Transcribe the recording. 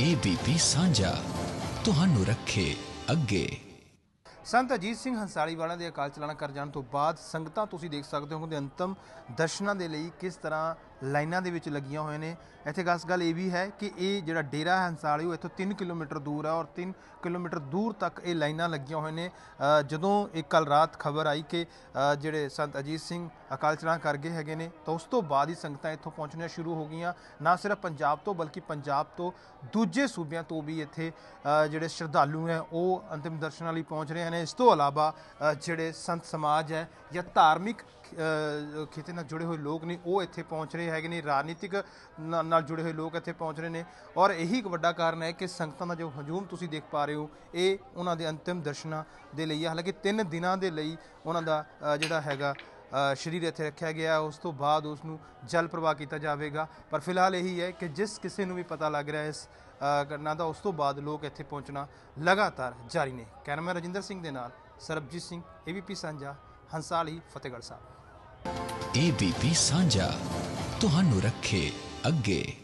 ABP ਸਾਂਝਾ, ਤੁਹਾਨੂੰ ਰੱਖੇ ਅੱਗੇ। ਸੰਤ ਅਜੀਤ ਸਿੰਘ ਹੰਸਾਲੀ ਵਾਲਿਆਂ ਦੇ ਅਕਾਲ ਚਲਾਣਾ ਕਰ ਜਾਣ ਤੋਂ ਬਾਅਦ ਸੰਗਤਾਂ ਤੁਸੀਂ ਦੇਖ ਸਕਦੇ ਹੋ ਕਿ ਅੰਤਮ ਦਰਸ਼ਨਾਂ ਦੇ ਲਈ ਕਿਸ ਤਰ੍ਹਾਂ ਲਾਈਨਾਂ ਦੇ ਵਿੱਚ ਲੱਗੀਆਂ ਹੋਏ ਨੇ। ਇੱਥੇ ਖਾਸ ਗੱਲ ਇਹ ਵੀ ਹੈ ਕਿ ਇਹ ਜਿਹੜਾ ਡੇਰਾ ਹੈ ਹੰਸਾਲੀ ਉਹ ਇੱਥੋਂ 3 ਕਿਲੋਮੀਟਰ ਦੂਰ ਹੈ ਔਰ 3 ਕਿਲੋਮੀਟਰ ਦੂਰ ਤੱਕ ਇਹ ਲਾਈਨਾਂ ਲੱਗੀਆਂ ਹੋਏ ਨੇ। ਜਦੋਂ ਇਹ ਕੱਲ ਰਾਤ ਖਬਰ ਆਈ ਕਿ ਜਿਹੜੇ ਸੰਤ ਅਜੀਤ ਸਿੰਘ ਅਕਾਲ ਚਲਾਣਾ ਕਰ ਗਏ ਹੈਗੇ ਨੇ ਤਾਂ ਉਸ ਤੋਂ ਬਾਅਦ ਹੀ ਸੰਗਤਾਂ ਇੱਥੋਂ ਪਹੁੰਚਣੀਆਂ ਸ਼ੁਰੂ ਹੋ ਗਈਆਂ। ਨਾ ਸਿਰਫ ਪੰਜਾਬ ਤੋਂ ਬਲਕਿ ਪੰਜਾਬ ਤੋਂ ਦੂਜੇ ਸੂਬਿਆਂ ਤੋਂ ਵੀ ਇੱਥੇ ਜਿਹੜੇ ਸ਼ਰਧਾਲੂ ਹੈ ਉਹ ਅੰਤਿਮ ਦਰਸ਼ਨਾਂ ਲਈ ਪਹੁੰਚ ਰਹੇ ਨੇ ਇਸ ਤੋਂ ਇਲਾਵਾ ਜਿਹੜੇ ਸੰਤ ਸਮਾਜ ਹੈ ਜਾਂ ਧਾਰਮਿਕ ਅ, ਖਿੱਤੇ ਨਾਲ ਜੁੜੇ ਹੋਏ ਲੋਕ ਨੇ ਉਹ ਇੱਥੇ ਪਹੁੰਚ ਰਹੇ ਹੈਗੇ ਨੇ, ਰਾਜਨੀਤਿਕ ਨਾਲ ਜੁੜੇ ਹੋਏ ਲੋਕ ਇੱਥੇ ਪਹੁੰਚ ਰਹੇ ਨੇ। ਔਰ ਇਹੀ ਇੱਕ ਵੱਡਾ ਕਾਰਨ ਹੈ ਕਿ ਸੰਗਤਾਂ ਦਾ ਜੋ ਹਜੂਮ ਤੁਸੀਂ ਦੇਖ ਪਾ ਰਹੇ ਹੋ, ਇਹ ਉਹਨਾਂ ਦੇ ਅੰਤਿਮ ਦਰਸ਼ਨਾਂ ਦੇ ਲਈ ਹੈ ਹਾਲਾਂਕਿ 3 ਦਿਨਾਂ ਦੇ ਲਈ ਉਹਨਾਂ ਦਾ ਜਿਹੜਾ ਹੈਗਾ ਸ਼ਰੀਰ ਇੱਥੇ ਰੱਖਿਆ ਗਿਆ। ਉਸ ਤੋਂ ਬਾਅਦ ਉਸ ਨੂੰ ਜਲ ਪ੍ਰਵਾਹ ਕੀਤਾ ਜਾਵੇਗਾ। ਪਰ ਫਿਲਹਾਲ ਇਹੀ ਹੈ ਕਿ ਜਿਸ ਕਿਸੇ ਨੂੰ ਵੀ ਪਤਾ ਲੱਗ ਰਿਹਾ ਇਸ ਘਟਨਾ ਦਾ, ਉਸ ਤੋਂ ਬਾਅਦ ਲੋਕ ਇੱਥੇ ਪਹੁੰਚਣਾ ਲਗਾਤਾਰ ਜਾਰੀ ਨੇ। ਕੈਮਰਾ ਰਜਿੰਦਰ ਸਿੰਘ ਦੇ ਨਾਲ ਸਰਬਜੀਤ ਸਿੰਘ, ਏਬੀਪੀ ਸਾਂਝਾ, ਹੰਸਾਲੀ, ਫਤਿਹਗੜ੍ਹ ਸਾਹਿਬ। ਏਬੀਪੀ ਸਾਂਝਾ। ਤੁਹਾਨੂੰ ਰੱਖੇ ਅੱਗੇ।